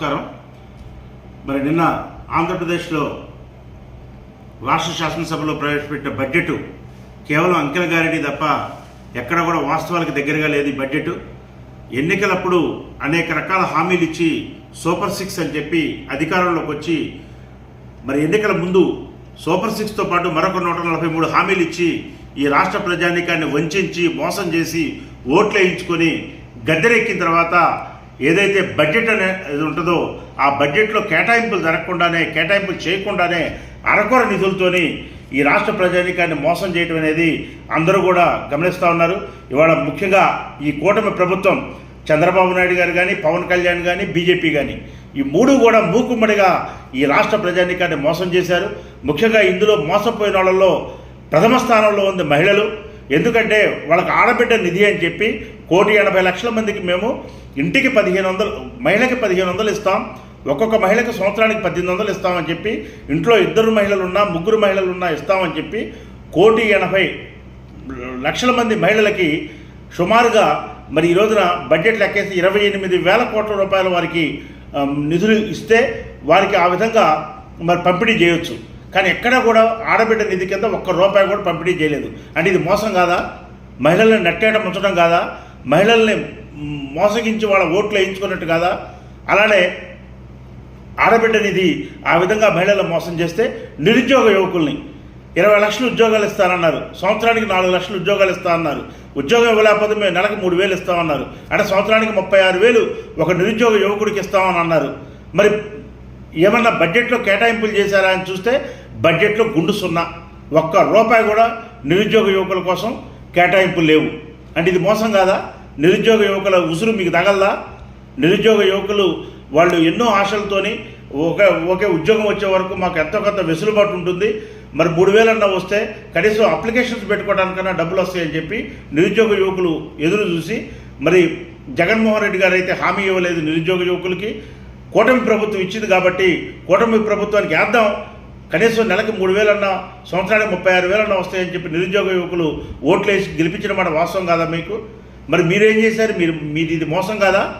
నమస్కారం. మరి నిన్న ఆంధ్రప్రదేశ్లో రాష్ట్ర శాసనసభలో ప్రవేశపెట్టిన బడ్జెట్ కేవలం అంకెల గారిని తప్ప ఎక్కడ కూడా వాస్తవాలకు దగ్గరగా లేదు ఈ బడ్జెట్. ఎన్నికలప్పుడు అనేక రకాల హామీలు ఇచ్చి సూపర్ సిక్స్ అని చెప్పి అధికారంలోకి వచ్చి మరి ఎన్నికల ముందు సూపర్ సిక్స్తో పాటు మరొక నూట నలభై మూడు హామీలు ఇచ్చి ఈ రాష్ట్ర ప్రజానీకాన్ని వంచి మోసం చేసి ఓట్లు వేయించుకొని గద్దెరెక్కిన తర్వాత ఏదైతే బడ్జెట్ అనేది ఉంటుందో ఆ బడ్జెట్లో కేటాయింపులు జరగకుండానే కేటాయింపులు చేయకుండానే అరకొర నిధులతోని ఈ రాష్ట్ర ప్రజానికాన్ని మోసం చేయడం అనేది అందరూ కూడా గమనిస్తూ ఉన్నారు. ఇవాళ ముఖ్యంగా ఈ కూటమి ప్రభుత్వం చంద్రబాబు నాయుడు గారు కానీ పవన్ కళ్యాణ్ కానీ బీజేపీ కానీ ఈ మూడు కూడా మూకుమ్మడిగా ఈ రాష్ట్ర ప్రజానికాన్ని మోసం చేశారు. ముఖ్యంగా ఇందులో మోసపోయిన వాళ్ళలో ప్రథమ స్థానంలో ఉంది మహిళలు. ఎందుకంటే వాళ్ళకి ఆడబిడ్డ నిధి అని చెప్పి కోటి ఎనభై లక్షల మందికి మేము ఇంటికి పదిహేను వందలు మహిళకి పదిహేను వందలు ఇస్తాం. ఒక్కొక్క మహిళకి సంవత్సరానికి పద్దెనిమిది వందలు ఇస్తామని చెప్పి ఇంట్లో ఇద్దరు మహిళలు ఉన్నా ముగ్గురు మహిళలు ఉన్నా ఇస్తామని చెప్పి కోటి ఎనభై లక్షల మంది మహిళలకి సుమారుగా మరి ఈ రోజున బడ్జెట్ లెక్కేసి ఇరవై ఎనిమిది వేల కోట్ల రూపాయల వారికి నిధులు ఇస్తే వారికి ఆ విధంగా మరి పంపిణీ చేయొచ్చు. కానీ ఎక్కడ కూడా ఆడబిడ్డ నిధి కింద ఒక్క రూపాయి కూడా పంపిణీ చేయలేదు. అంటే ఇది మోసం కాదా? మహిళల్ని నట్టేట ముంచడం కాదా? మహిళల్ని మోసగించి వాళ్ళ ఓట్లు వేయించుకున్నట్టు కాదా? అలానే ఆడబిడ్డ నిధి ఆ విధంగా మహిళలు మోసం చేస్తే నిరుద్యోగ యువకుల్ని ఇరవై లక్షలు ఉద్యోగాలు ఇస్తానన్నారు. సంవత్సరానికి నాలుగు లక్షలు ఉద్యోగాలు ఇస్తామన్నారు ఉద్యోగం ఇవ్వలేకపోతే మేము నెలకు మూడు వేలు ఇస్తామన్నారు. అంటే సంవత్సరానికి ముప్పై ఆరు వేలు ఒక నిరుద్యోగ యువకుడికి ఇస్తామని అన్నారు. మరి ఏమన్నా బడ్జెట్లో కేటాయింపులు చేశారా అని చూస్తే బడ్జెట్లో గుండు సున్నా. ఒక్క రూపాయి కూడా నిరుద్యోగ యువకుల కోసం కేటాయింపులు లేవు. అంటే ఇది మోసం కాదా? నిరుద్యోగ యువకుల ఉసురు మీకు తగలదా? నిరుద్యోగ యువకులు వాళ్ళు ఎన్నో ఆశలతోని ఒక ఒకే ఉద్యోగం వచ్చే వరకు మాకు ఎంతో కొంత వెసులుబాటు ఉంటుంది. మరి మూడు వేలన్నా వస్తే కనీసం అప్లికేషన్స్ పెట్టుకోవడానికన్నా డబ్బులు వస్తాయని చెప్పి నిరుద్యోగ యువకులు ఎదురు చూసి మరి జగన్మోహన్ రెడ్డి గారు అయితే హామీ ఇవ్వలేదు నిరుద్యోగ యువకులకి. కూటమి ప్రభుత్వం ఇచ్చింది కాబట్టి కూటమి ప్రభుత్వానికి వేద్దాం. కనీసం నెలకి మూడు వేలన్నా సంవత్సరానికి ముప్పై ఆరు వేలన్నా వస్తాయని చెప్పి నిరుద్యోగ యువకులు ఓట్లు వేసి గెలిపించిన మాట వాస్తవం కాదా మీకు? మరి మీరేం చేశారు? మీరు మీది ఇది మోసం కాదా?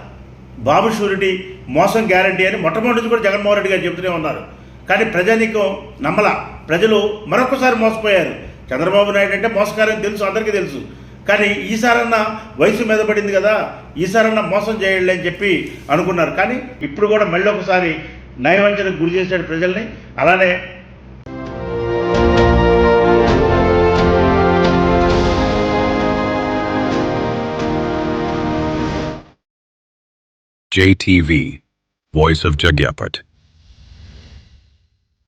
బాబు షూరిటీ మోసం గ్యారంటీ అని మొట్టమొదటి కూడా జగన్మోహన్ రెడ్డి గారు చెబుతూనే ఉన్నారు. కానీ ప్రజానీకం నమ్మల. ప్రజలు మరొకసారి మోసపోయారు. చంద్రబాబు నాయుడు అంటే మోసకారని తెలుసు అందరికీ తెలుసు. కానీ ఈసారన్నా వయసు మీద పడింది కదా ఈసారన్నా మోసం చేయాలి అని చెప్పి అనుకున్నారు. కానీ ఇప్పుడు కూడా మళ్ళీ ఒకసారి నయవంచనకు గురి చేశాడు ప్రజల్ని. అలానే JTV Voice of Jagyapat.